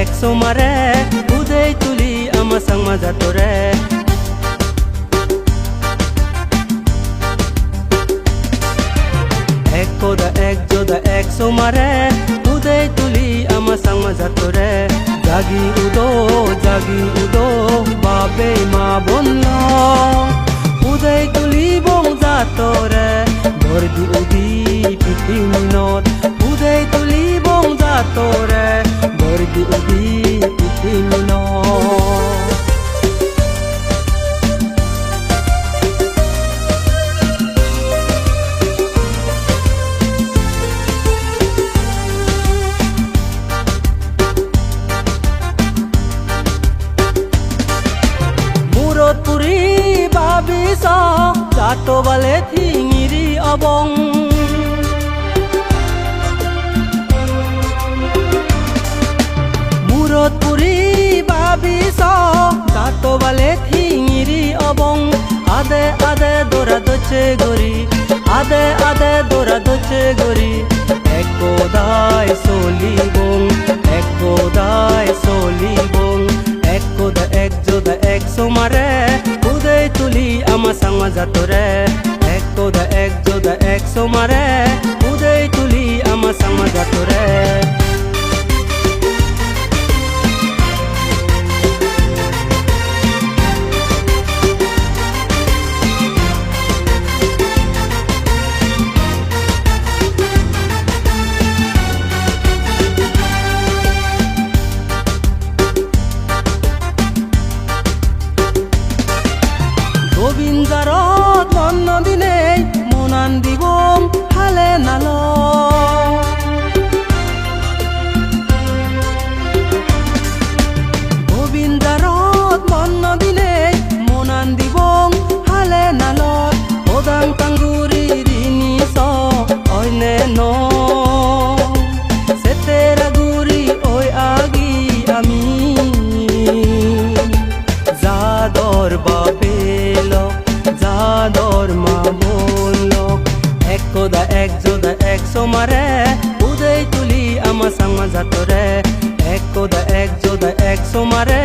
ek somare udai tuli ama sang majatore এক কোদা এক যোদা এক সোমারে, উদয় তুলি আমা সাংমা যাতরে জাগি উদো জাগি উদো মা জাতো বালে ঠিঙিৰি অবং। মুরতপুরি ভাবিছ জাতো বালে ঠিঙিৰি অবং। আদে আদে দৌৰা দছে গৰি আদে আদে দৌৰা দছে গৰি একোদাই চলিবং একোদাই চলিবং একোদা এক যোদা, এক সোমারে উদয় তুলি সাংমা যাতরে একোদা এক যোদা এক সোমারে। উদয় তুলি আমা সাংমা যাতরে গোবিন্দারত এক যোদা এক সোমারে, উদয় তুলি আমার সামা জাতরে এক কোদা এক যোদা এক সোমারে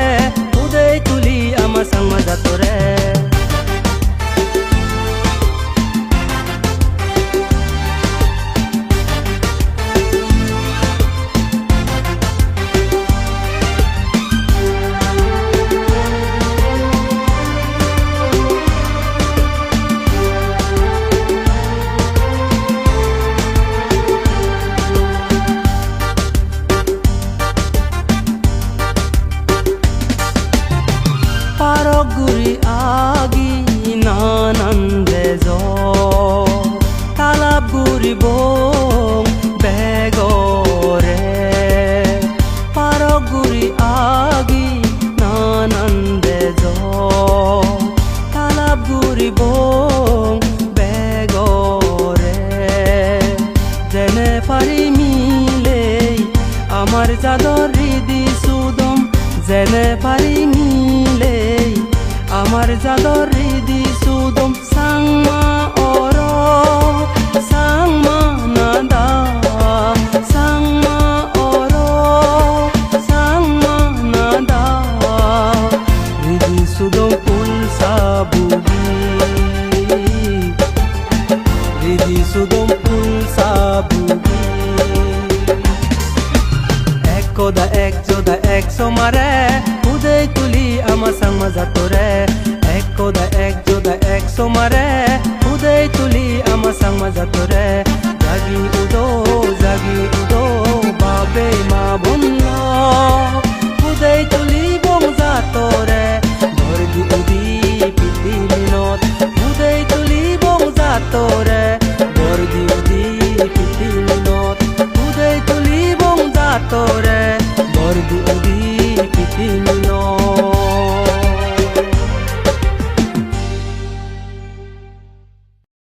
গুৰিব বেগৰে পাৰগুৰি আগি নানন্দে য তালাব গুৰিব বেগৰে যেনে পাৰি মিলেই আমার যাদর হৃদি সুদম। জেনে পারি মিলেই আমার যাদর হৃদি সুদম ফুল সাবুগি এক কোদা, এক যোদা এক সোমারে, উদয় তুলি আমা সাংমা যাতরে এক কোদা, এক যোদা এক উদয়